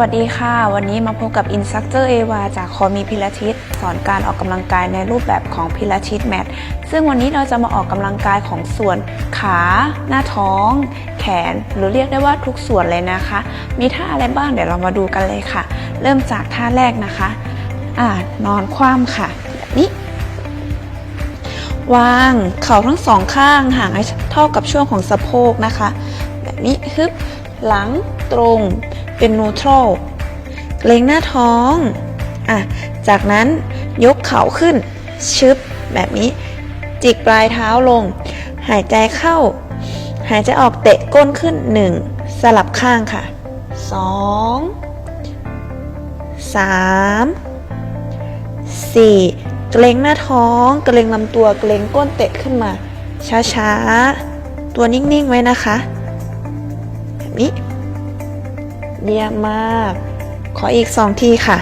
วัสดีค่ะ วันนี้มาพบกับ Instructor เอวาจากคอมีพิลาทิสสอนการออกกำลังกายในรูปแบบของพิลาทิสแมทซึ่งวันนี้เราจะมาออกกำลังกายของส่วนขา หน้าท้อง แขน หรือเรียกได้ว่าทุกส่วนเลยนะคะ มีท่าอะไรบ้างเดี๋ยวเรามาดูกันเลยค่ะ เริ่มจากท่าแรกนะคะอ่านอนคว่ำค่ะแบบนี้วางเข่าทั้งสองข้างห่างให้เท่ากับช่วงของสะโพกนะคะ แบบนี้ฮึบหลังตรง เป็นนูทรัลเกรงหน้าท้องอะจากนั้นยกเข่าขึ้น ชึบแบบนี้ จิกปลายเท้าลง หายใจเข้า หายใจออกเตะก้นขึ้น 1 สลับข้างค่ะ 2 3 4 เกรงหน้าท้อง เกรงลำตัว เกรงก้นเตะขึ้นมา ช้าๆ ตัวนิ่ง ๆ ไว้นะคะ แบบนี้ เยี่ยมมาก ขออีกสองทีค่ะ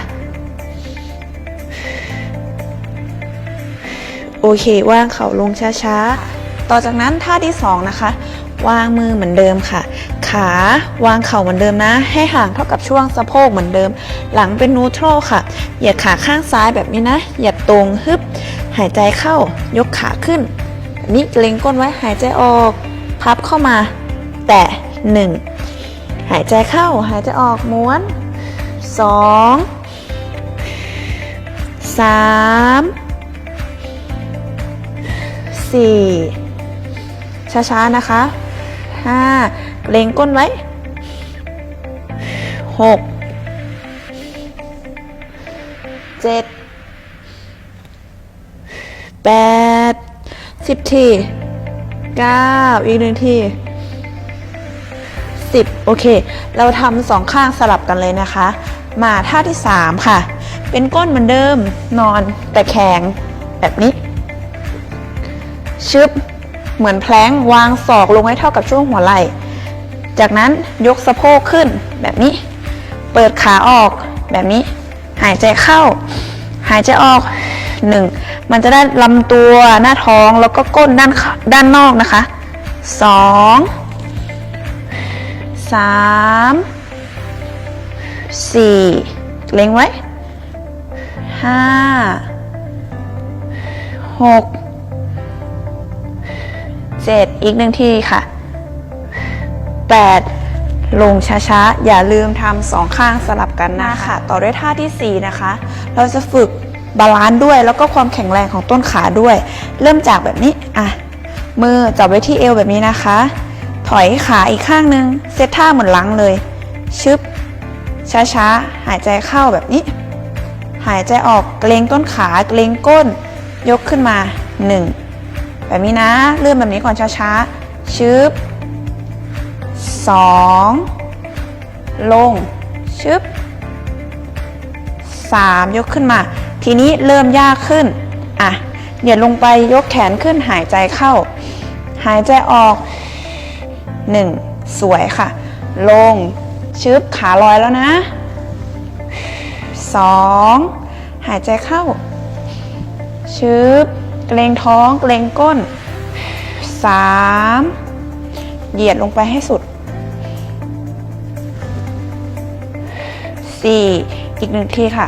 โอเค วางเข่าลงช้าๆ ต่อจากนั้นท่าที่สองนะคะ วางมือเหมือนเดิมค่ะ ขาวางเข่าเหมือนเดิมนะ ให้ห่างเท่ากับช่วงสะโพกเหมือนเดิม หลังเป็นนูทรัลค่ะ เหยียดขาข้างซ้ายแบบนี้นะ เหยียดตรงฮึบ หายใจเข้า ยกขาขึ้น นี้เกรงก้นไว้ หายใจออก พับเข้ามา แตะหนึ่ง หายใจเข้าหายใจออกม้วนสองสามสี่ช้าๆนะคะห้าเกรงก้นไว้หกเจ็ดแปดสิบทีเก้าอีกหนึ่งที 10 โอเค เราทำสองข้างสลับกันเลยนะคะ มาท่าที่ 3 ค่ะ เป็นก้นเหมือนเดิมนอนแต่แข็งแบบนี้ ชึบ เหมือนแพลงวางศอกลงให้เท่ากับช่วงหัวไหล่ จากนั้นยกสะโพกขึ้นแบบนี้ เปิดขาออกแบบนี้ หายใจเข้า หายใจออกหนึ่งมันจะได้ลำตัวหน้าท้องแล้วก็ก้นด้านด้านนอกนะคะสอง สามสี่เล็งไว้ห้าหกเจ็ดอีกหนึ่งทีค่ะแปดลงช้าๆ อย่าลืมทำสองข้างสลับกันนะคะต่อด้วยท่าที่ 4 นะคะ เราจะฝึกบาลานซ์ด้วยแล้วก็ความแข็งแรงของต้นขาด้วย เริ่มจากแบบนี้ อะ มือจับไว้ที่เอวแบบนี้นะคะ ถอยขาอีกข้างนึง เซตท่าเหมือนลังเลย ชึบ ช้าๆ หายใจเข้าแบบนี้ หายใจออกเกรงต้นขาเกรงก้น ยกขึ้นมา 1 แบบนี้นะเริ่มแบบนี้ก่อนช้าๆ ชึบสองลง ชึบสามยกขึ้นมา ทีนี้เริ่มยากขึ้น อะ เดี๋ยวลงไปยกแขนขึ้นหายใจเข้า หายใจออก หนึ่งสวยค่ะ ลง ชึบขาลอยแล้วนะสองหายใจเข้า ชึบ เกรงท้อง เกรงก้นสามเหยียดลงไปให้สุด 4 อีกหนึ่งทีค่ะ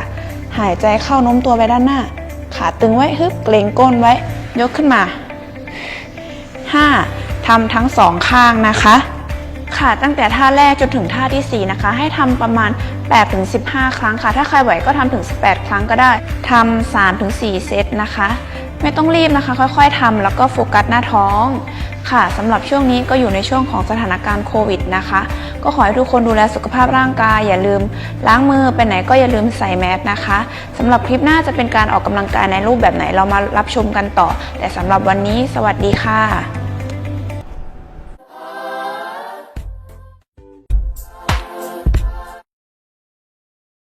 หายใจเข้าโน้มตัวไปด้านหน้า ขาตึงไว้ฮึบ เกรงก้นไว้ ยกขึ้นมา 5. ทำทั้งสองข้างนะคะ ค่ะตั้งแต่ท่าแรกจนถึงท่าที่ 4 นะคะ ให้ทำประมาณ 8-15 ครั้งค่ะ ถ้าใครไหวก็ทำถึง 18 ครั้งก็ได้ทำ3-4 เซตนะคะ ไม่ต้องรีบนะคะ ค่อยๆทำแล้วก็โฟกัสหน้าท้องค่ะสำหรับช่วงนี้ก็อยู่ในช่วงของสถานการณ์โควิดนะคะ ก็ขอให้ทุกคนดูแลสุขภาพร่างกาย อย่าลืมล้างมือไปไหนก็อย่าลืมใส่แมสนะคะสำหรับคลิปหน้าจะเป็นการออกกำลังกายในรูปแบบไหนเรามารับชมกันต่อ แต่สำหรับวันนี้สวัสดีค่ะ